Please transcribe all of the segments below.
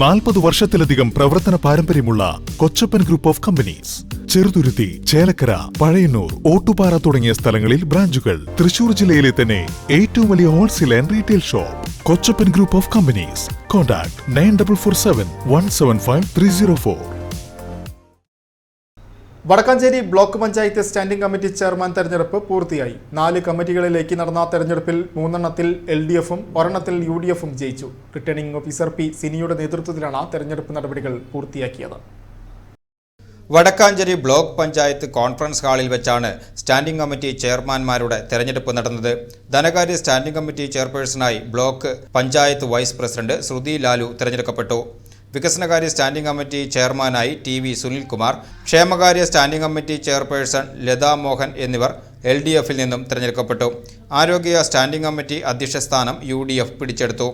നാൽപ്പത് വർഷത്തിലധികം പ്രവർത്തന പാരമ്പര്യമുള്ള Kochappan group of companies. Cheruthuruthy Chelakkara Pazhayannur Ottupara തുടങ്ങിയ സ്ഥലങ്ങളിൽ ബ്രാഞ്ചുകൾ. തൃശൂർ ജില്ലയിലെ തന്നെ ഏറ്റവും വലിയ wholesale and retail shop. Kochappan group of companies. Contact nine double four seven one seven five three zero four. Vadakkanchery block panchayat standing committee chairman തെരഞ്ഞെടുപ്പ് പൂർത്തിയായി. നാല് കമ്മിറ്റികളിലേക്ക് നടന്ന തെരഞ്ഞെടുപ്പിൽ മൂന്നെണ്ണത്തിൽ എൽ ഡി എഫും ഒരെണ്ണത്തിൽ യു ഡി എഫും ജയിച്ചു. റിട്ടേണിംഗ് ഓഫീസർ പി സിനിയുടെ നേതൃത്വത്തിലാണ് തെരഞ്ഞെടുപ്പ് നടപടികൾ പൂർത്തിയാക്കിയത്. വടക്കാഞ്ചേരി ബ്ലോക്ക് പഞ്ചായത്ത് കോൺഫറൻസ് ഹാളിൽ വെച്ചാണ് സ്റ്റാൻഡിംഗ് കമ്മിറ്റി ചെയർമാൻമാരുടെ തെരഞ്ഞെടുപ്പ് നടന്നത്. ധനകാര്യ standing committee ചെയർപേഴ്സണായി block panchayat vice president Sruthi Lalu തെരഞ്ഞെടുക്കപ്പെട്ടു. വികസനകാര്യ സ്റ്റാൻഡിംഗ് കമ്മിറ്റി ചെയർമാനായി ടി വി സുനിൽകുമാർ ക്ഷേമകാര്യ standing committee chairperson Latha Mohan എന്നിവർ എൽ ഡി എഫിൽ നിന്നും തിരഞ്ഞെടുക്കപ്പെട്ടു. ആരോഗ്യ സ്റ്റാൻഡിംഗ് കമ്മിറ്റി അധ്യക്ഷ സ്ഥാനം യു ഡി എഫ് പിടിച്ചെടുത്തു.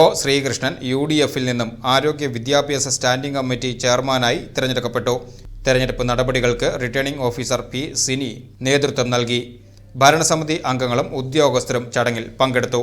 ഒ ശ്രീകൃഷ്ണൻ യു ഡി എഫിൽ നിന്നും ആരോഗ്യ വിദ്യാഭ്യാസ സ്റ്റാൻഡിംഗ് കമ്മിറ്റി ചെയർമാനായി തിരഞ്ഞെടുക്കപ്പെട്ടു. തെരഞ്ഞെടുപ്പ് നടപടികൾക്ക് റിട്ടേണിംഗ് ഓഫീസർ പി സിനി നേതൃത്വം നൽകി. ഭരണസമിതി അംഗങ്ങളും ഉദ്യോഗസ്ഥരും ചടങ്ങിൽ പങ്കെടുത്തു.